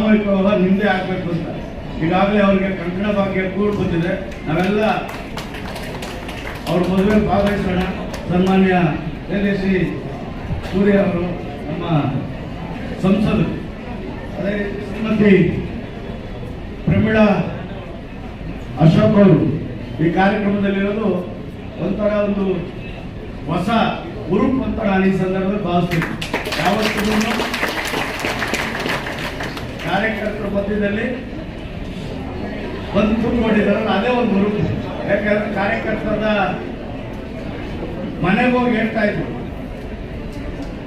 ಸಾಮೂಹಿಕ ಹಿಂದೆ ಆಗಬೇಕು ಅಂತ. ಈಗಾಗಲೇ ಅವರಿಗೆ ಕಂಕಣ ಭಾಗ್ಯ ಕೂಡ ಬಂದಿದೆ. ನಾವೆಲ್ಲ ಅವ್ರ ಮದುವೆ ಭಾಗವಹಿಸೋಣ. ಸನ್ಮಾನ್ಯ ತೇಜಸ್ವಿ ಸೂರ್ಯ ಅವರು, ನಮ್ಮ ಸಂಸದರು. ಅದೇ ಶ್ರೀಮತಿ ಪ್ರಮೀಳಾ ಅಶೋಕ್ ಅವರು ಈ ಕಾರ್ಯಕ್ರಮದಲ್ಲಿರೋದು ಒಂಥರ ಒಂದು ಹೊಸ ಉರುಪ್ ಒಂಥರ ಈ ಸಂದರ್ಭದಲ್ಲಿ ಭಾವಿಸ್ತೀವಿ ಯಾವತ್ತೂ ಕಾರ್ಯಕರ್ತರ ಮಧ್ಯದಲ್ಲಿ ಬಂದು ಕೂತ್ಕೊಂಡಿದ್ದಾರಲ್ಲ ಅದೇ ಒಂದು ಗುರು ಯಾಕಂದ್ರೆ ಕಾರ್ಯಕರ್ತರ ಮನೆಗೆ ಹೋಗಿ ಹೇಳ್ತಾ ಇದ್ರು.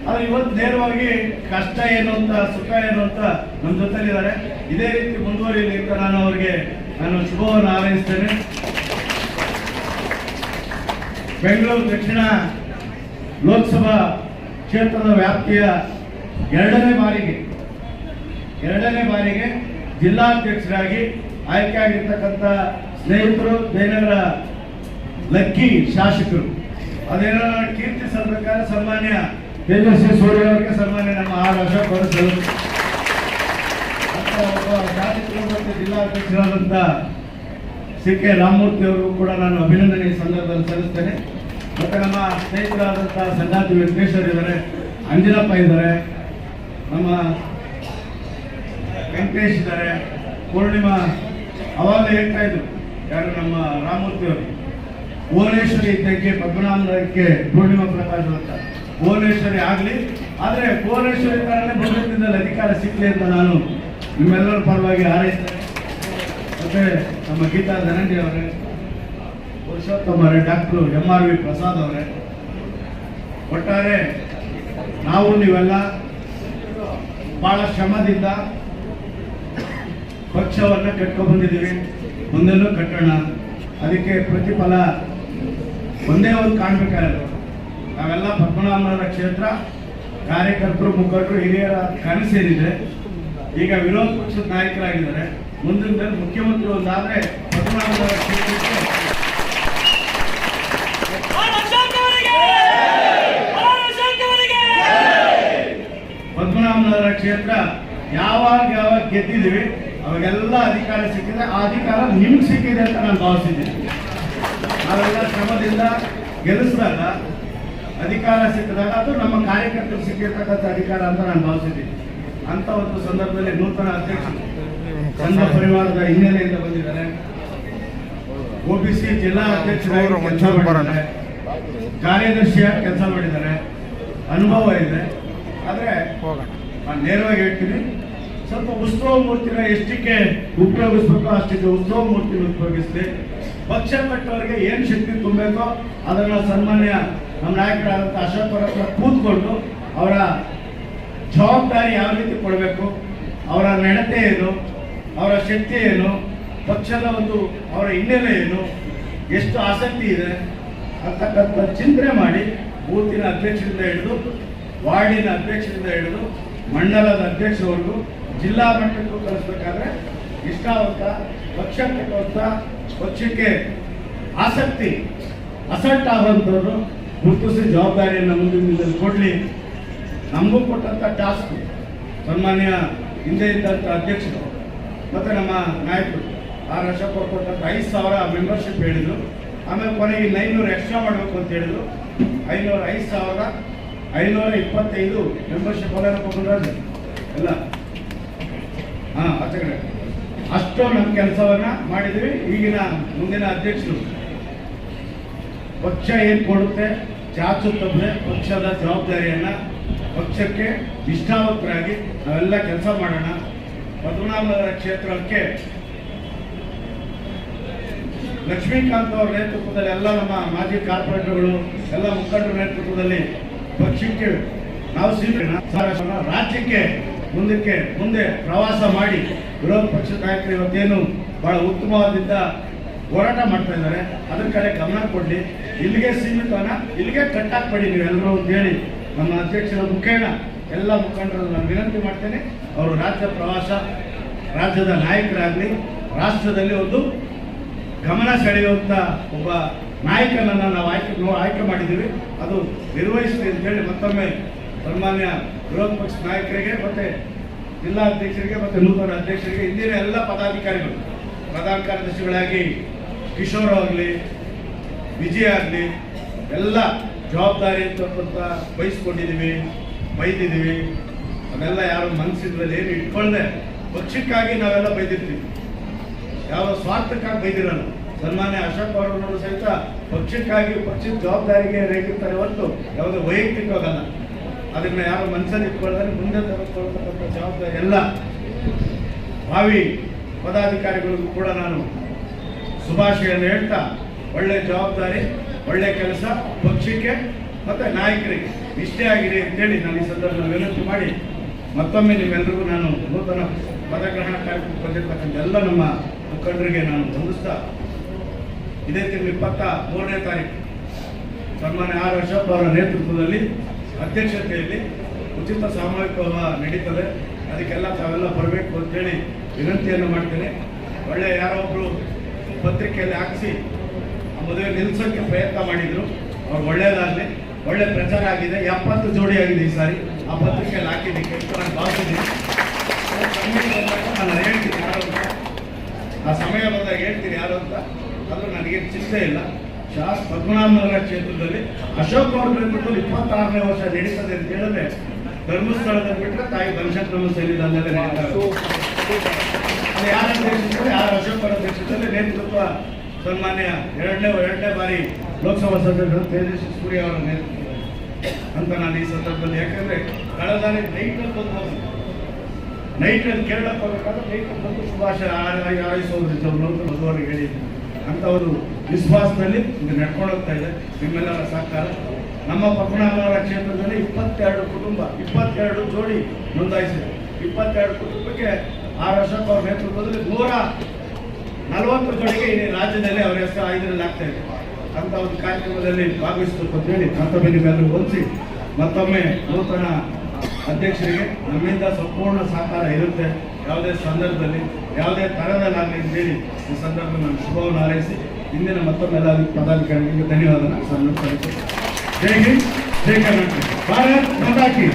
ಆದ್ರೆ ಇವತ್ತು ನೇರವಾಗಿ ಕಷ್ಟ ಏನು ಅಂತ, ಸುಖ ಏನು ಅಂತ ನಮ್ಮ ಜೊತೆಲಿದ್ದಾರೆ. ಇದೇ ರೀತಿ ಮುಂದುವರಿಯಲಿ ಅಂತ ನಾನು ಅವರಿಗೆ ನಾನು ಶುಭವನ್ನು ಹಾರೈಸ್ತೇನೆ. ಬೆಂಗಳೂರು ದಕ್ಷಿಣ ಲೋಕಸಭಾ ಕ್ಷೇತ್ರದ ವ್ಯಾಪ್ತಿಯ ಎರಡನೇ ಬಾರಿಗೆ ಎರಡನೇ ಬಾರಿಗೆ ಜಿಲ್ಲಾಧ್ಯಕ್ಷರಾಗಿ ಆಯ್ಕೆಯಾಗಿರ್ತಕ್ಕಂಥ ಸ್ನೇಹಿತರು ಜಯನಗರ ಲಕ್ಕಿ ಶಾಸಕರು. ಅದೇನೋ ಕೀರ್ತಿ ಸಲ್ಲಬೇಕಾದ ಸನ್ಮಾನ್ಯ ತೇಜಸ್ವಿ ಸೂರ್ಯ ಅವರಿಗೆ ಸನ್ಮಾನ್ಯ ನಮ್ಮ ಆರ್ ಅಶೋಕ್ ಅವರು ಮತ್ತು ಜಿಲ್ಲಾಧ್ಯಕ್ಷರಾದಂಥ ಸಿ ಕೆ ರಾಮಮೂರ್ತಿ ಅವರು ಕೂಡ ನಾನು ಅಭಿನಂದನೆ ಸಂದರ್ಭದಲ್ಲಿ ಸಲ್ಲಿಸ್ತೇನೆ. ಮತ್ತು ನಮ್ಮ ಸ್ನೇಹಿತರಾದಂಥ ಸಂಗಾತಿ ವೆಂಕಟೇಶ್ವರ್ ಇದ್ದಾರೆ, ಅಂಜಿನಪ್ಪ ಇದ್ದಾರೆ, ನಮ್ಮ ವೆಂಕಟೇಶ್ ಇದ್ದಾರೆ. ಪೂರ್ಣಿಮಾ, ಅವಾಗ ಹೇಳ್ತಾ ಇದ್ರು. ಯಾರು ನಮ್ಮ ರಾಮಮೂರ್ತಿ ಅವರು? ಭುವನೇಶ್ವರಿ ಇದ್ದಕ್ಕೆ ಪದ್ಮನಾಭಕ್ಕೆ ಪೂರ್ಣಿಮಾ ಪ್ರಕಾಶ್ ಅಂತ. ಭುವನೇಶ್ವರಿ ಆಗಲಿ, ಆದರೆ ಭುವನೇಶ್ವರಿ ಕಾರಣ ಭವಿಷ್ಯದಲ್ಲಿ ಅಧಿಕಾರ ಸಿಗಲಿ ಅಂತ ನಾನು ನಿಮ್ಮೆಲ್ಲರ ಪರವಾಗಿ ಹಾರೈಸ್ತೇನೆ. ಮತ್ತೆ ನಮ್ಮ ಗೀತಾ ಧನಂಜಯ ಅವರೇ, ಪುರುಷೋತ್ತಮ ಅವರೇ, doctor M R V Prasad ಅವರೇ, ಒಟ್ಟಾರೆ ನಾವು ನೀವೆಲ್ಲ ಬಹಳ ಶ್ರಮದಿಂದ ಪಕ್ಷವನ್ನ ಕಟ್ಕೊಂಡು ಬಂದಿದ್ದೀವಿ. ಮುಂದೆನೂ ಕಟ್ಟೋಣ. ಅದಕ್ಕೆ ಪ್ರತಿಫಲ ಒಂದೇ ಒಂದು ಕಾಣ್ಬೇಕಾಗಿರೋದು ನಾವೆಲ್ಲ ಪದ್ಮನಾಭನ ಕ್ಷೇತ್ರ, ಕಾರ್ಯಕರ್ತರು, ಮುಖಂಡರು, ಹಿರಿಯರ ಕನಸೇನಿದೆ. ಈಗ ವಿರೋಧ ಪಕ್ಷದ ನಾಯಕರಾಗಿದ್ದಾರೆ. ಮುಂದಿನ ದಿನ ಮುಖ್ಯಮಂತ್ರಿ ಒಂದಾದ್ರೆ ಪದ್ಮನಾಭನಗರ ಕ್ಷೇತ್ರಕ್ಕೆ ಪದ್ಮನಾಭನಗರ ಕ್ಷೇತ್ರ ಯಾವಾಗ ಯಾವಾಗ ಗೆದ್ದಿದ್ದೀವಿ? ಅವಾಗೆಲ್ಲ ಅಧಿಕಾರ ಸಿಕ್ಕಿದೆ ಆ ಅಧಿಕಾರ ನಿಮ್ಗೆ ಸಿಕ್ಕಿದೆ ಅಂತ ನಾನು ಭಾವಿಸಿದ್ದೀನಿ. ನಾವೆಲ್ಲ ಶ್ರಮದಿಂದ ಗೆಲ್ಲಿಸಿದಾಗ ಅಧಿಕಾರ ಸಿಕ್ಕಿದಾಗ ಅದು ನಮ್ಮ ಕಾರ್ಯಕರ್ತರು ಸಿಕ್ಕಿರ್ತಕ್ಕಂಥ ಅಧಿಕಾರ ಅಂತ ನಾನು ಭಾವಿಸಿದ್ದೀನಿ. ಅಂತ ಒಂದು ಸಂದರ್ಭದಲ್ಲಿ ನೂತನ ಅಧ್ಯಕ್ಷ ಸಂಘ ಪರಿವಾರದ ಹಿನ್ನೆಲೆಯಿಂದ ಬಂದಿದ್ದಾರೆ. ಒಬಿಸಿ ಜಿಲ್ಲಾ ಅಧ್ಯಕ್ಷರಾಗಿ ಕೆಲಸ ಮಾಡಿದ್ದಾರೆ. ಕಾರ್ಯದರ್ಶಿಯಾಗಿ ಕೆಲಸ ಮಾಡಿದ್ದಾರೆ. ಅನುಭವ ಇದೆ. ಆದರೆ ನಾನು ನೇರವಾಗಿ ಹೇಳ್ತೀನಿ ಸ್ವಲ್ಪ ಉತ್ಸವ ಮೂರ್ತಿನ ಎಷ್ಟಕ್ಕೆ ಉಪಯೋಗಿಸ್ಬೇಕೋ ಅಷ್ಟಕ್ಕೆ ಉತ್ಸವ ಮೂರ್ತಿನ ಉಪಯೋಗಿಸ್ಲಿ. ಪಕ್ಷ ಕಟ್ಟೋರಿಗೆ ಏನು ಶಕ್ತಿ ತುಂಬಬೇಕೋ ಅದನ್ನ ಸನ್ಮಾನ್ಯ ನಮ್ಮ ನಾಯಕರಾದಂಥ ಅಶೋಕ್ ಅವರ ಹತ್ರ ಕೂತ್ಕೊಂಡು ಅವರ ಜವಾಬ್ದಾರಿ ಯಾವ ರೀತಿ ಕೊಡಬೇಕು, ಅವರ ನಡತೆ ಏನು, ಅವರ ಶಕ್ತಿ ಏನು, ಪಕ್ಷದ ಒಂದು ಅವರ ಹಿನ್ನೆಲೆ ಏನು, ಎಷ್ಟು ಆಸಕ್ತಿ ಇದೆ ಅಂತಕ್ಕಂಥ ಚಿಂತನೆ ಮಾಡಿ, ಬೂತಿನ ಅಧ್ಯಕ್ಷರಿಂದ ಹಿಡಿದು, ವಾರ್ಡಿನ ಅಧ್ಯಕ್ಷರಿಂದ ಹಿಡಿದು ಮಂಡಲದ ಅಧ್ಯಕ್ಷರವರು ಜಿಲ್ಲಾ ಮಟ್ಟಕ್ಕೂ ಕಳಿಸ್ಬೇಕಾದ್ರೆ ಇಷ್ಟಾವಂತ ಪಕ್ಷ ಕಟ್ಟುವಂತ ಪಕ್ಷಕ್ಕೆ ಆಸಕ್ತಿ ಅಸಲ್ಟ್ ಆಗುವಂಥವ್ರು ಗುರುತಿಸಿ ಜವಾಬ್ದಾರಿಯನ್ನು ಮುಂದಿನ ಕೊಡಲಿ. ನಮಗೂ ಕೊಟ್ಟಂಥ ಟಾಸ್ಕ್ ಸನ್ಮಾನ್ಯ ಹಿಂದೆ ಇದ್ದಂಥ ಅಧ್ಯಕ್ಷರು ಮತ್ತು ನಮ್ಮ ನಾಯಕರು. ಆರ್ ಅಶೋಕ್ ಕೊಟ್ಟಂಥ ಐದು ಸಾವಿರ ಮೆಂಬರ್ಶಿಪ್ ಹೇಳಿದರು. ಆಮೇಲೆ ಕೊನೆಗೆ ನೈನೂರು ಎಕ್ಸ್ಟ್ರಾ ಮಾಡಬೇಕು ಅಂತ ಹೇಳಿದ್ರು. ಐನೂರು ಐದು ಸಾವಿರ ಐನೂರ ಇಪ್ಪತ್ತೈದು ಮೆಂಬರ್ಶಿಪ್ ಅಲ್ಲ ಕೊಟ್ಟಿದ್ದಾರೆ ಎಲ್ಲ. ಹಾಂ ಕಡೆ. ಅಷ್ಟು ನಮ್ಮ ಕೆಲಸವನ್ನ ಮಾಡಿದ್ವಿ. ಈಗಿನ ಮುಂದಿನ ಅಧ್ಯಕ್ಷರು. ಪಕ್ಷ ಏನು ಕೊಡುತ್ತೆ? ಚಾಚು ತಪ್ಪದೆ ಪಕ್ಷದ ಜವಾಬ್ದಾರಿಯನ್ನ ಪಕ್ಷಕ್ಕೆ ನಿಷ್ಠಾವಂತರಾಗಿ ನಾವೆಲ್ಲ ಕೆಲಸ ಮಾಡೋಣ. ಪದ್ಮನಾಭನಗರ ಕ್ಷೇತ್ರಕ್ಕೆ ಲಕ್ಷ್ಮೀಕಾಂತ್ ಅವರ ನೇತೃತ್ವದಲ್ಲಿ ಎಲ್ಲ ನಮ್ಮ ಮಾಜಿ ಕಾರ್ಪೊರೇಟರ್ಗಳು, ಎಲ್ಲ ಮುಖಂಡರ ನೇತೃತ್ವದಲ್ಲಿ ಪಕ್ಷಕ್ಕೆ ನಾವು ರಾಜ್ಯಕ್ಕೆ, ಮುಂದಕ್ಕೆ, ಮುಂದೆ ಪ್ರವಾಸ ಮಾಡಿ ವಿರೋಧ ಪಕ್ಷದ ನಾಯಕರು ಇವತ್ತೇನು ಬಹಳ ಉತ್ತಮವಾದಿಂದ ಹೋರಾಟ ಮಾಡ್ತಾ ಇದ್ದಾರೆ. ಅದ್ರ ಕಡೆ ಗಮನ ಕೊಡಲಿ. ಇಲ್ಲಿಗೆ ಸೀಮಿತವನ್ನ ಇಲ್ಲಿಗೆ ಕಟ್ಟಾಕ್ಬೇಡಿ ನೀವೆಲ್ಲರೂ ಅಂತ ಹೇಳಿ ನಮ್ಮ ಅಧ್ಯಕ್ಷರ ಮುಖೇನ ಎಲ್ಲ ಮುಖಂಡರನ್ನು ನಾನು ವಿನಂತಿ ಮಾಡ್ತೇನೆ. ಅವರು ರಾಜ್ಯ ಪ್ರವಾಸ, ರಾಜ್ಯದ ನಾಯಕರಾಗಲಿ, ರಾಷ್ಟ್ರದಲ್ಲಿ ಒಂದು ಗಮನ ಸೆಳೆಯುವಂಥ ಒಬ್ಬ ನಾಯಕನನ್ನ ನಾವು ಆಯ್ಕೆ ಆಯ್ಕೆ ಮಾಡಿದ್ದೀವಿ. ಅದು ನಿರ್ವಹಿಸಲಿ ಅಂತೇಳಿ ಮತ್ತೊಮ್ಮೆ ಸನ್ಮಾನ್ಯ ವಿರೋಧ ಪಕ್ಷ ನಾಯಕರಿಗೆ ಮತ್ತೆ ಜಿಲ್ಲಾ ಅಧ್ಯಕ್ಷರಿಗೆ ಮತ್ತು ನೂತನ ಅಧ್ಯಕ್ಷರಿಗೆ ಇಂದಿನ ಎಲ್ಲ ಪದಾಧಿಕಾರಿಗಳು, ಪ್ರಧಾನ ಕಾರ್ಯದರ್ಶಿಗಳಾಗಿ ಕಿಶೋರ್ ಆಗಲಿ, ವಿಜಯ ಆಗಲಿ, ಎಲ್ಲ ಜವಾಬ್ದಾರಿ ಅಂತಕ್ಕಂಥ ವಹಿಸ್ಕೊಂಡಿದ್ದೀವಿ ಬೈದಿದ್ದೀವಿ. ಅದೆಲ್ಲ ಯಾರು ಮನಸ್ಸಿದ್ರಲ್ಲಿ ಏನು ಇಟ್ಕೊಳ್ಳದೆ ಪಕ್ಷಕ್ಕಾಗಿ ನಾವೆಲ್ಲ ಬೈದಿರ್ತೀವಿ. ಯಾವ ಸ್ವಾರ್ಥಕ್ಕಾಗಿ ಬೈದಿರಲ್ಲ. ಸನ್ಮಾನ್ಯ ಅಶೋಕ್ ಅವರನ್ನು ಸಹಿತ ಪಕ್ಷಕ್ಕಾಗಿ, ಪಕ್ಷದ ಜವಾಬ್ದಾರಿಗೆ ರೇಗಿರ್ತಾರೆ ಹೊರತು ಯಾವುದೇ ವೈಯಕ್ತಿಕವಾಗಲ್ಲ ಅದನ್ನ ಯಾರು ಮನಸ್ಸಲ್ಲಿ ಇಟ್ಕೊಳ್ಳದೆ ಮುಂದೆ ತೆಗೆದುಕೊಳ್ಳತಕ್ಕಂಥ ಜವಾಬ್ದಾರಿ ಎಲ್ಲ ಭಾವಿ ಪದಾಧಿಕಾರಿಗಳಿಗೂ ಕೂಡ ನಾನು ಶುಭಾಶಯನ್ನು ಹೇಳ್ತಾ, ಒಳ್ಳೆ ಜವಾಬ್ದಾರಿ, ಒಳ್ಳೆ ಕೆಲಸ ಪಕ್ಷಕ್ಕೆ ಮತ್ತು ನಾಯಕರಿಗೆ. ಇಷ್ಟೇ ಆಗಿದೆ ಅಂತೇಳಿ ನಾನು ಈ ಸಂದರ್ಭದಲ್ಲಿ ವಿನಂತಿ ಮಾಡಿ ಮತ್ತೊಮ್ಮೆ ನಿಮ್ಮೆಲ್ಲರಿಗೂ ನಾನು ನೂತನ ಪದಗ್ರಹಣ ಕಾರ್ಯಕ್ರಮಕ್ಕೆ ಬಂದಿರತಕ್ಕಂಥ ಎಲ್ಲ ನಮ್ಮ ಮುಖಂಡರಿಗೆ ನಾನು ವಂದಿಸ್ತಾ ಇದೇ ತಿಂಗಳು ಇಪ್ಪತ್ತ ಮೂರನೇ ತಾರೀಕು. ಸನ್ಮಾನ್ಯ ಆರ್ ಅಶೋಕ್ ಅವರ ನೇತೃತ್ವದಲ್ಲಿ ಅಧ್ಯಕ್ಷತೆಯಲ್ಲಿ ಉಚಿತ ಸಾಮೂಹಿಕ ನಡೀತದೆ. ಅದಕ್ಕೆಲ್ಲ ತಾವೆಲ್ಲ ಬರಬೇಕು ಅಂತೇಳಿ ವಿನಂತಿಯನ್ನು ಮಾಡ್ತೇನೆ. ಒಳ್ಳೆ ಯಾರೋ ಒಬ್ಬರು ಪತ್ರಿಕೆಯಲ್ಲಿ ಹಾಕಿಸಿ ಆ ಮದುವೆ ನಿಲ್ಲಿಸೋಕ್ಕೆ ಪ್ರಯತ್ನ ಮಾಡಿದರು. ಅವ್ರು ಒಳ್ಳೆಯದಾಗಲಿ ಒಳ್ಳೆ ಪ್ರಚಾರ ಆಗಿದೆ. ಎಪ್ಪತ್ತು ಜೋಡಿ ಆಗಿದೆ ಈ ಸಾರಿ. ಆ ಪತ್ರಿಕೆಯಲ್ಲಿ ಹಾಕಿದ್ದಕ್ಕೆ ನಾನು ಭಾವಿಸಿದ್ದೀನಿ ನಾನು ಹೇಳ್ತೀನಿ ಯಾರು ಆ ಸಮಯ ಬಂದಾಗ ಹೇಳ್ತೀನಿ ಯಾರು ಅಂತ. ಅದು ನನಗೆ ಚಿಂತೆ ಇಲ್ಲ ಶಾಸ್ ಪದ್ಮನಾಭನಗರ ಕ್ಷೇತ್ರದಲ್ಲಿ ಅಶೋಕ್ ಅವ್ರ ನೇತೃತ್ವದಲ್ಲಿ ಇಪ್ಪತ್ತಾರನೇ ವರ್ಷ ನಡೀತದೆ ಅಂತ ಹೇಳಿದ್ರೆ ಧರ್ಮಸ್ಥಳದಲ್ಲಿ ಬಿಟ್ಟರೆ ತಾಯಿ ಬನಶಕ್ರಮ ಸನ್ನಿಧಾನ ಇರೋದು. ಅದು ಯಾರ ಅಧ್ಯಕ್ಷತೆ ಯಾರ ಅಶೋಕ್ ಅವರ ಅಧ್ಯಕ್ಷತೆಯಲ್ಲಿ ನೇತೃತ್ವ ಸನ್ಮಾನ್ಯ ಎರಡನೇ ಎರಡನೇ ಬಾರಿ ಲೋಕಸಭಾ ಸದಸ್ಯರು ತೇಜಸ್ವಿ ಸೂರ್ಯ ಅವರ ನೇತೃತ್ವ ಅಂತ ನಾನು ಈ ಸಂದರ್ಭದಲ್ಲಿ ಯಾಕಂದ್ರೆ ಕಳೆದ ನೈಟ್ ಬಂದು ನೈಟ್ ಅಲ್ಲಿ ಕೇರಳಕ್ಕೆ ಹೋಗಬೇಕಾದ್ರೆ ನೈಟ್ ಬಂದು ಶುಭಾಶಯ ಆರೈಸೋದ್ರಿಂದ ನೂತನ ಮದುವರಿಗೆ ಒಂದು ವಿಶ್ವಾಸದಲ್ಲಿ ಇದು ನಡ್ಕೊಂಡು ಹೋಗ್ತಾ ಇದೆ. ನಿಮ್ಮೆಲ್ಲರ ಸಹಕಾರ. ನಮ್ಮ ಪಕ್ಕನಾಗರ ಕ್ಷೇತ್ರದಲ್ಲಿ ಇಪ್ಪತ್ತೆರಡು ಕುಟುಂಬ, ಇಪ್ಪತ್ತೆರಡು ಜೋಡಿ ನೋಂದಾಯಿಸಿದೆ. ಇಪ್ಪತ್ತೆರಡು ಕುಟುಂಬಕ್ಕೆ ಆರ್ ಅಶೋಕ್ ಅವರ ನೇತೃತ್ವದಲ್ಲಿ ನೂರ ನಲವತ್ತು ಜೋಡಿಗೆ ಈ ರಾಜ್ಯದಲ್ಲಿ ಅವರ ಹೆಸರು ಐದರಲ್ಲಿ ಆಗ್ತಾ ಇದೆ. ಅಂತ ಒಂದು ಕಾರ್ಯಕ್ರಮದಲ್ಲಿ ಭಾಗವಹಿಸಬೇಕು ಅಂತ ಹೇಳಿ ಮತ್ತೊಮ್ಮೆ ನಿಮ್ಮೆಲ್ಲರೂ ಹೊಂದಿಸಿ ಮತ್ತೊಮ್ಮೆ ನೂತನ ಅಧ್ಯಕ್ಷರಿಗೆ ನಮ್ಮಿಂದ ಸಂಪೂರ್ಣ ಸಹಕಾರ ಇರುತ್ತೆ. ಯಾವುದೇ ಸಂದರ್ಭದಲ್ಲಿ, ಯಾವುದೇ ತರದಲ್ಲಾಗಲಿ ಅಂತೇಳಿ ಈ ಸಂದರ್ಭ ನಾನು ಶುಭವನ್ನು ಹಾರೈಸಿ ಇಂದಿನ ಮತ್ತೊಮ್ಮೆ ಎಲ್ಲ ಪದಾಧಿಕಾರಿಗಳಿಗೆ ಧನ್ಯವಾದ ಸಲ್ಲಿಸುತ್ತೇನೆ ಜೈ ಹಿಂದ್, ಜೈ ಕರ್ನಾಟಕ. ಭಾರತ್ ಮಾತಾ ಕಿ.